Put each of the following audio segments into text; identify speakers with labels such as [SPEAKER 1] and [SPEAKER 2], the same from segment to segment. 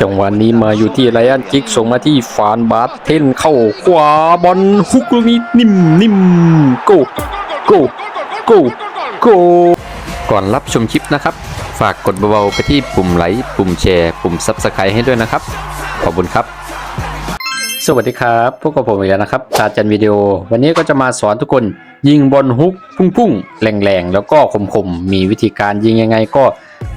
[SPEAKER 1] จังหวะนี้มาอยู่ที่ไรอันจิกส่งมาที่ฟานบาสเทนเข้าขวาบอลฮุกลูกนี้นิ่มนิ่มโกโกโกโกก่อนรับชมคลิปนะครับ ฝากกดเบาๆไปที่ปุ่มไลค์ปุ่มแชร์ ปุ่มซับสไครต์ให้ด้วยนะครับ ขอบคุณครับ สวัสดีครับพวกกับผมอีกแล้วนะครับตาจันวิดีโอ วันนี้ก็จะมาสอนทุกคนยิงบอลฮุกพุ่งๆแรงๆแล้วก็คมๆมีวิธีการยิงยังไงก็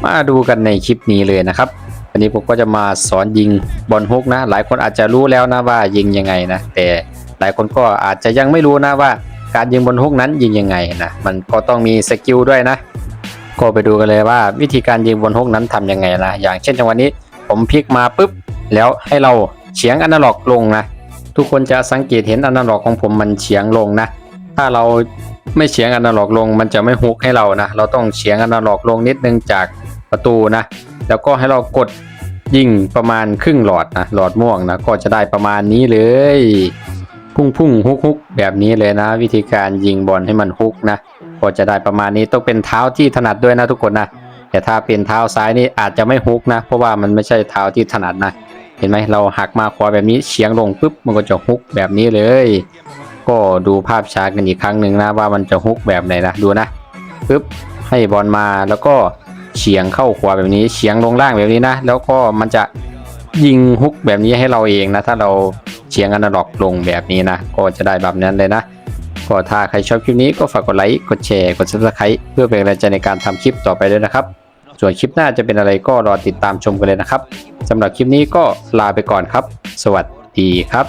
[SPEAKER 1] มาดูกันในคลิปนี้เลยนะครับ วันนี้ผมก็จะมาสอนยิงบอลฮุกนะ หลายคนอาจจะรู้แล้วนะว่ายิงยังไงนะ แต่หลายคนก็อาจจะยังไม่รู้นะว่า การยิงบอลฮุกนั้นยิงยังไงนะมันก็ต้องมีสกิลด้วยนะ ก็ไปดูกันเลยว่าวิธีการยิงบอลฮุกนั้นทำยังไงนะอย่างเช่นจังหวะนี้ผมพลิกมาปุ๊บแล้วให้เราเฉียงอนาล็อกลงนะทุกคนจะสังเกตเห็นอนาล็อกของผมมันเฉียงลงนะ ถ้าเราไม่เฉียงอนาล็อกลง มันจะไม่ฮุกให้เรานะ เราต้องเฉียงอนาล็อกลงนิดนึงจากประตูนะ แล้วก็ให้เรากดยิงประมาณครึ่งหลอดนะหลอดม่วงนะก็จะได้ประมาณนี้เลย พุ่งพุ่งฮุกฮุกแบบนี้เลยนะ วิธีการยิงบอลให้มันฮุกนะก็จะได้ประมาณนี้ต้องเป็นเท้าที่ถนัดด้วยนะทุกคนนะแต่ถ้าเป็นเท้าซ้ายนี่อาจจะไม่ฮุกนะ เพราะว่ามันไม่ใช่เท้าที่ถนัดนะเห็นไหมเราหักมาขวาแบบนี้เฉียงลงปุ๊บมันก็จะฮุกแบบนี้เลย ก็ดูภาพช้ากันอีกครั้งหนึ่งนะว่ามันจะฮุกแบบไหนนะดูนะปุ๊บให้บอลมาแล้วก็ เฉียงเข้าขวาแบบนี้เฉียงลงล่างแบบนี้นะ แล้วก็มันจะยิงฮุกแบบนี้ให้เราเองนะ ถ้าเราเฉียงอนาล็อกลงแบบนี้นะ ก็จะได้แบบนั้นเลยนะ ก็ถ้าใครชอบคลิปนี้ก็ฝากกดไลค์ กดแชร์ กด subscribe เพื่อเป็นกำลังใจในการทำคลิปต่อไปด้วยนะครับ ส่วนคลิปหน้าจะเป็นอะไรก็รอติดตามชมกันเลยนะครับสำหรับคลิปนี้ก็ลาไปก่อนครับ สวัสดีครับ